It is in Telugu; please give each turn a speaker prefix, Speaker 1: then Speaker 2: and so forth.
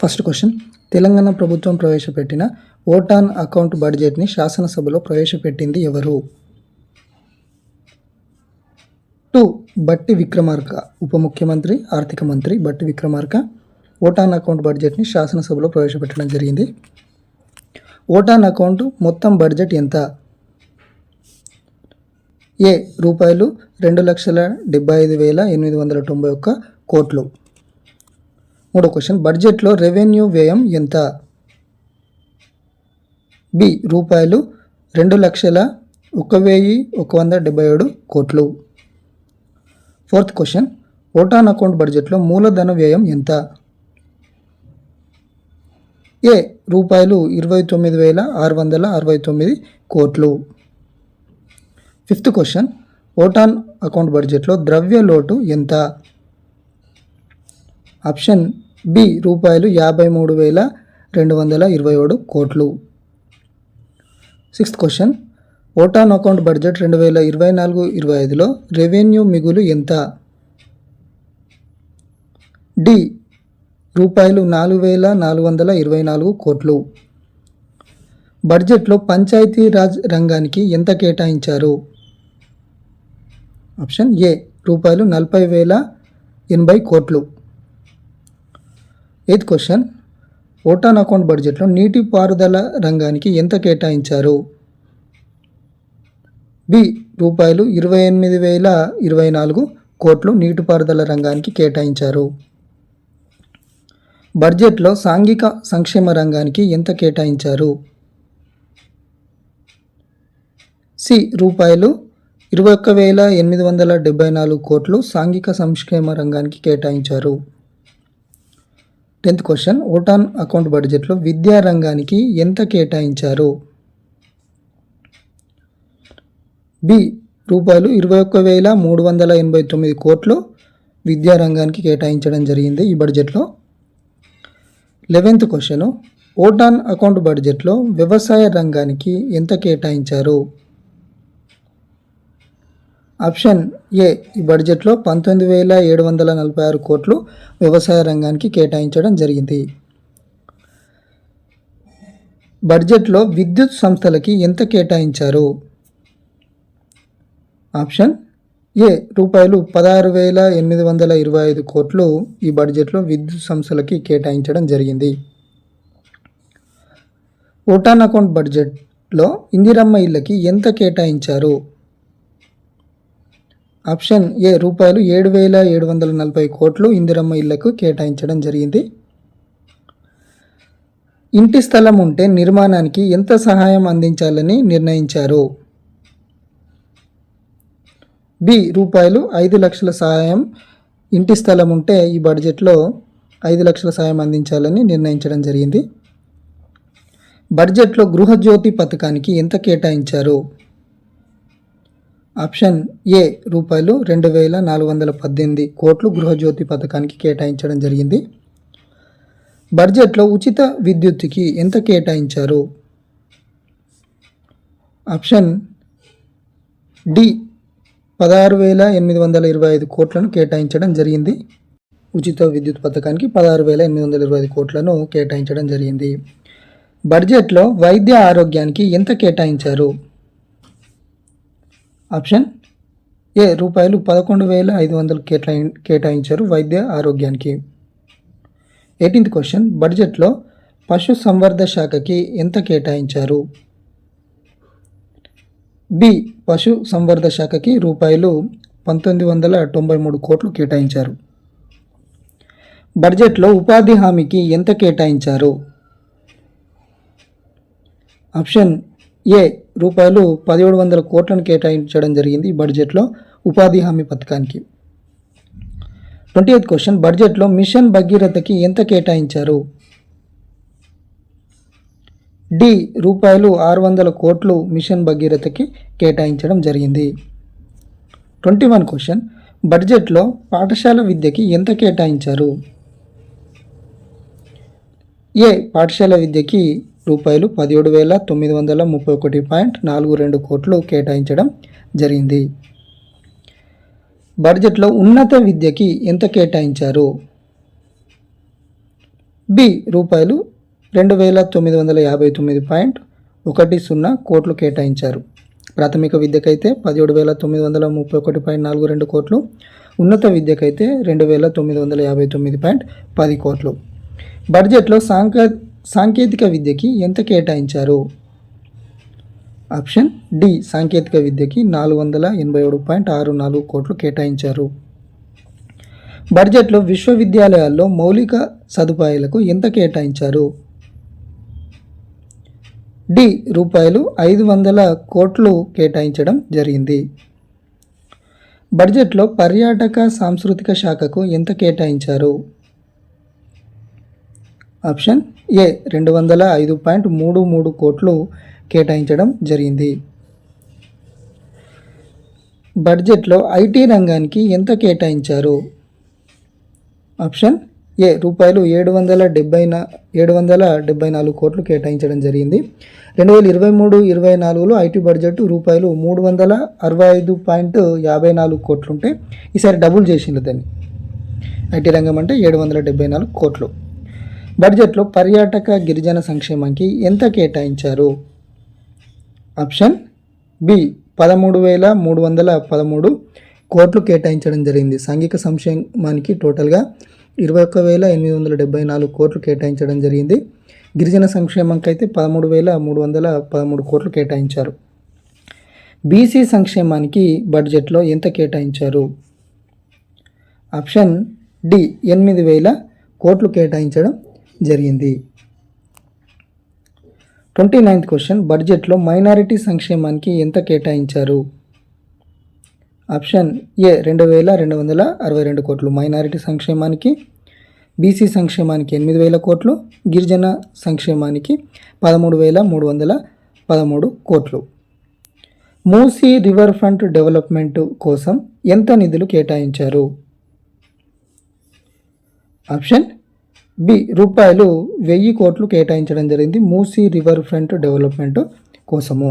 Speaker 1: ఫస్ట్ క్వశ్చన్ తెలంగాణ ప్రభుత్వం ప్రవేశపెట్టిన ఓటాన్ అకౌంట్ బడ్జెట్ని శాసనసభలో ప్రవేశపెట్టింది ఎవరు? టూ బట్టి విక్రమార్క ఉప ముఖ్యమంత్రి ఆర్థిక మంత్రి బట్టి విక్రమార్క ఓటాన్ అకౌంట్ బడ్జెట్ని శాసనసభలో ప్రవేశపెట్టడం జరిగింది. ఓటాన్ అకౌంట్ మొత్తం బడ్జెట్ ఎంత? ఏ రూపాయలు రెండు లక్షల డెబ్బై ఐదు వేల ఎనిమిది వందల తొంభై ఒక్క కోట్లు. మూడో క్వశ్చన్ బడ్జెట్లో రెవెన్యూ వ్యయం ఎంత? బి రూపాయలు రెండు లక్షల ఒక వెయ్యి ఒక వంద డెబ్బై ఏడు కోట్లు. ఫోర్త్ క్వశ్చన్ ఓటాన్ అకౌంట్ బడ్జెట్లో మూలధన వ్యయం ఎంత? ఏ రూపాయలు ఇరవై తొమ్మిది వేల ఆరు వందల అరవై తొమ్మిది కోట్లు. ఫిఫ్త్ క్వశ్చన్ ఓటాన్ అకౌంట్ బడ్జెట్లో ద్రవ్య లోటు ఎంత? ఆప్షన్ బి రూపాయలు యాభై మూడు వేల రెండు వందల ఇరవై ఏడు కోట్లు. Sixth question vote on account budget రెండు వేల ఇరవై నాలుగు ఇరవై ఐదులో రెవెన్యూ మిగులు ఎంత? డి రూపాయలు నాలుగు వేల నాలుగు వందల ఇరవై నాలుగు కోట్లు. బడ్జెట్లో పంచాయతీ రాజ్ రంగానికి ఎంత కేటాయించారు? ఆప్షన్ ఏ రూపాయలు నలభై వేల ఎనభై కోట్లు. Eighth question. ఓటాన్ అకౌంట్ బడ్జెట్లో నీటిపారుదల రంగానికి ఎంత కేటాయించారు? బి. రూపాయలు ఇరవై ఎనిమిది వేల ఇరవై నాలుగు కోట్లు నీటిపారుదల రంగానికి కేటాయించారు. బడ్జెట్లో సాంఘిక సంక్షేమ రంగానికి ఎంత కేటాయించారు? సి. రూపాయలు ఇరవై ఒక్క వేల ఎనిమిది వందల డెబ్బై నాలుగు కోట్లు సాంఘిక సంక్షేమ రంగానికి కేటాయించారు. Tenth question. ఓటాన్ అకౌంట్ బడ్జెట్లో విద్యా రంగానికి ఎంత కేటాయించారు? బి రూపాయలు ఇరవై ఒక్క వేల మూడు వందల ఎనభై తొమ్మిది కోట్లు విద్యారంగానికి కేటాయించడం జరిగింది ఈ బడ్జెట్లో. లెవెన్త్ క్వశ్చను ఓటాన్ అకౌంట్ బడ్జెట్లో వ్యవసాయ రంగానికి ఎంత కేటాయించారు? ఆప్షన్ ఏ ఈ బడ్జెట్లో పంతొమ్మిది వేల ఏడు వందల నలభై ఆరు కోట్లు వ్యవసాయ రంగానికి కేటాయించడం జరిగింది. బడ్జెట్లో విద్యుత్ సంస్థలకి ఎంత కేటాయించారు? ఆప్షన్ ఏ రూపాయలు పదహారు వేల ఎనిమిది వందల ఇరవై ఐదు కోట్లు ఈ బడ్జెట్లో విద్యుత్ సంస్థలకి కేటాయించడం జరిగింది. ఓటాన్ అకౌంట్ బడ్జెట్లో ఇందిరమ్మ ఇళ్ళకి ఎంత కేటాయించారు? ఆప్షన్ ఏ రూపాయలు ఏడు వేల ఏడు వందల నలభై కోట్లు ఇందిరమ్మ ఇళ్ళకు కేటాయించడం జరిగింది. ఇంటి స్థలం ఉంటే నిర్మాణానికి ఎంత సహాయం అందించాలని నిర్ణయించారు. బి రూపాయలు ఐదు లక్షల సహాయం ఇంటి స్థలం ఉంటే ఈ బడ్జెట్లో ఐదు లక్షల సహాయం అందించాలని నిర్ణయించడం జరిగింది. బడ్జెట్లో గృహజ్యోతి పథకానికి ఎంత కేటాయించారు? ఆప్షన్ ఏ రూపాయలు రెండు వేల నాలుగు వందల పద్దెనిమిది కోట్లు గృహజ్యోతి పథకానికి కేటాయించడం జరిగింది. బడ్జెట్లో ఉచిత విద్యుత్తుకి ఎంత కేటాయించారు? ఆప్షన్ డి పదహారు వేల ఎనిమిది వందల ఇరవై ఐదు కోట్లను కేటాయించడం జరిగింది. ఉచిత విద్యుత్ పథకానికి పదహారు వేల ఎనిమిది వందల ఇరవై ఐదు కోట్లను కేటాయించడం జరిగింది. బడ్జెట్లో వైద్య ఆరోగ్యానికి ఎంత కేటాయించారు? ఆప్షన్ ఏ రూపాయలు పదకొండు వేల ఐదు వందలు కేటాయి కేటాయించారు వైద్య ఆరోగ్యానికి. ఎయిటీన్త్ క్వశ్చన్ బడ్జెట్లో పశు సంవర్ధ శాఖకి ఎంత కేటాయించారు? బి పశు సంవర్ధ శాఖకి రూపాయలు పంతొమ్మిది వందల తొంభై మూడు కోట్లు కేటాయించారు. బడ్జెట్లో ఉపాధి హామీకి ఎంత కేటాయించారు? ఆప్షన్ ఏ రూపాయలు పదిహేడు వందల కోట్లను కేటాయించడం జరిగింది ఈ బడ్జెట్లో ఉపాధి హామీ పథకానికి. ట్వంటీ ఎయిత్ క్వశ్చన్ బడ్జెట్లో మిషన్ భగీరథకి ఎంత కేటాయించారు? డి రూపాయలు ఆరు వందల కోట్లు మిషన్ భగీరథకి కేటాయించడం జరిగింది. ట్వంటీ వన్ క్వశ్చన్ బడ్జెట్లో పాఠశాల విద్యకి ఎంత కేటాయించారు? ఏ పాఠశాల విద్యకి రూపాయలు పదిహేడు వేల తొమ్మిది వందల ముప్పై ఒకటి పాయింట్ నాలుగు రెండు కోట్లు కేటాయించడం జరిగింది. బడ్జెట్లో ఉన్నత విద్యకి ఎంత కేటాయించారు? బి రూపాయలు రెండు వేల తొమ్మిది వందల యాభై తొమ్మిది పాయింట్ ఒకటి సున్నా కోట్లు కేటాయించారు. ప్రాథమిక విద్యకైతే పదిహేడు వేల తొమ్మిది వందల ముప్పై ఒకటి పాయింట్ నాలుగు రెండు కోట్లు ఉన్నత విద్యకైతే రెండు వేల తొమ్మిది వందల యాభై తొమ్మిది పాయింట్ పది కోట్లు. బడ్జెట్లో సాంకే సాంకేతిక విద్యకి ఎంత కేటాయించారు? ఆప్షన్ డి సాంకేతిక విద్యకి నాలుగు వందల ఎనభై ఏడు పాయింట్ ఆరు నాలుగు కోట్లు కేటాయించారు. బడ్జెట్లో విశ్వవిద్యాలయాల్లో మౌలిక సదుపాయాలకు ఎంత కేటాయించారు? డి రూపాయలు ఐదు వందల కోట్లు కేటాయించడం జరిగింది. బడ్జెట్లో పర్యాటక సాంస్కృతిక శాఖకు ఎంత కేటాయించారు? ఆప్షన్ ఏ రెండు వందల ఐదు పాయింట్ మూడు మూడు కోట్లు కేటాయించడం జరిగింది. బడ్జెట్లో ఐటీ రంగానికి ఎంత కేటాయించారు? ఆప్షన్ ఏ రూపాయలు ఏడు వందల డెబ్బై నా ఏడు వందల డెబ్బై నాలుగు కోట్లు కేటాయించడం జరిగింది. రెండు వేల ఇరవై మూడు ఇరవై నాలుగులో ఐటీ బడ్జెట్ రూపాయలు మూడు వందల అరవై ఐదు పాయింట్ యాభై నాలుగు కోట్లు ఉంటే ఈసారి డబుల్ చేసింది దాన్ని. ఐటీ రంగం అంటే ఏడు వందల డెబ్బై నాలుగు కోట్లు. బడ్జెట్లో పర్యాటక గిరిజన సంక్షేమానికి ఎంత కేటాయించారు? ఆప్షన్ బి పదమూడు వేల మూడు వందల పదమూడు కోట్లు కేటాయించడం జరిగింది. సాంఘిక సంక్షేమానికి టోటల్గా ఇరవై ఒక్క వేల ఎనిమిది వందల డెబ్బై నాలుగు కోట్లు కేటాయించడం జరిగింది. గిరిజన సంక్షేమంకి అయితే పదమూడు వేల మూడు వందల పదమూడు కోట్లు కేటాయించారు. బీసీ సంక్షేమానికి బడ్జెట్లో ఎంత కేటాయించారు? ఆప్షన్ డి ఎనిమిది వేల కోట్లు కేటాయించడం జరిగింది. Twenty ninth question. బడ్జెట్లో మైనారిటీ సంక్షేమానికి ఎంత కేటాయించారు? ఆప్షన్ ఏ రెండు వేల రెండు వందల అరవై రెండు కోట్లు మైనారిటీ సంక్షేమానికి బీసీ సంక్షేమానికి ఎనిమిది వేల కోట్లు గిరిజన సంక్షేమానికి పదమూడు వేల మూడు వందల పదమూడు కోట్లు. మూసీ రివర్ ఫ్రంట్ డెవలప్మెంట్ కోసం ఎంత నిధులు కేటాయించారు? ఆప్షన్ బి రూపాయలు వెయ్యి కోట్లు కేటాయించడం జరిగింది మూసీ రివర్ ఫ్రంట్ డెవలప్మెంట్ కోసము.